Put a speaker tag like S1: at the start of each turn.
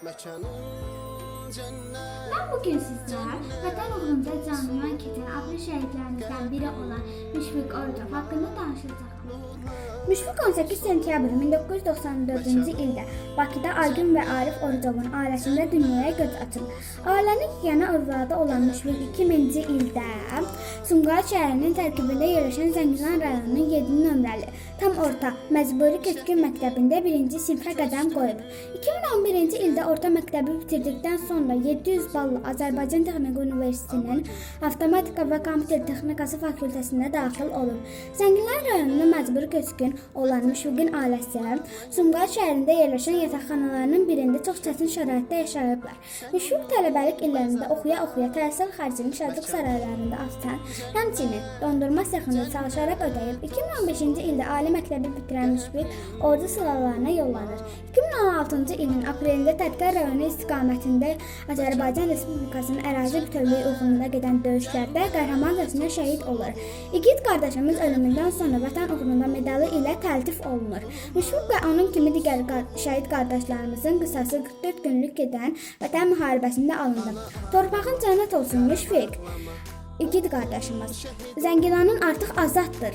S1: My channel.
S2: Ben bugün sizlere Vətən uğrunda canından keçən adlı şəhidlərimizdən biri olan Müşfiq Ordov haqqında danışacağam. Müşfiq 18 sentyabr 1994-cü ildə Bakıda Aygün və Arif Orucovun ailəsində dünyaya göz açıb. Ailənin yeganə övladı olan Müşfiq 2000-ci ildə Sumqayıt şəhərinin tərkibində yerləşən Zəngilan rayonunun 7 nömrəli tam orta məcburi köçkün məktəbində 1-ci sinifə qədəm qoyub. 2011-ci ildə orta məktəbi bitirdikdən sonra 700 ballı Azərbaycan Texniki Universitetinin Avtomatika və Kompüter Texnikası fakültəsinə daxil olub. Zəngilan rayonuna məcburi köçkün olan Müşfiqin ailəsi Sumqayıt şəhərində yerləşən yataqxanalarının birində çox çətin şəraitdə yaşayıblar. Müşfiq tələbəlik illərində oxuya-oxuya təhsil xərcini Şadlıq saraylarında açsan, həmçinin dondurma sexində çalışaraq ödəyib. 2015-ci ildə ali məktəbi bitirən Müşfiq ordu sıralarına yollanır. 2016-cı ilin aprelində Tərtər rayonu istiqamətində Azərbaycan Respublikasının ərazi bütövlüyü uğrunda gedən döyüşlərdə qəhrəmancasına şəhid olur. İgid qardaşımız ölümündən sonra vətən uğrunda medalı ilə təltif olunur. Müşfiq və onun kimi digər şəhid qardaşlarımızın qısası 44 günlük gedən vətən müharibəsində alındı. Torpağın cənnət olsun Müşfiq. İgid qardaşımız. Zəngilanın artıq azaddır.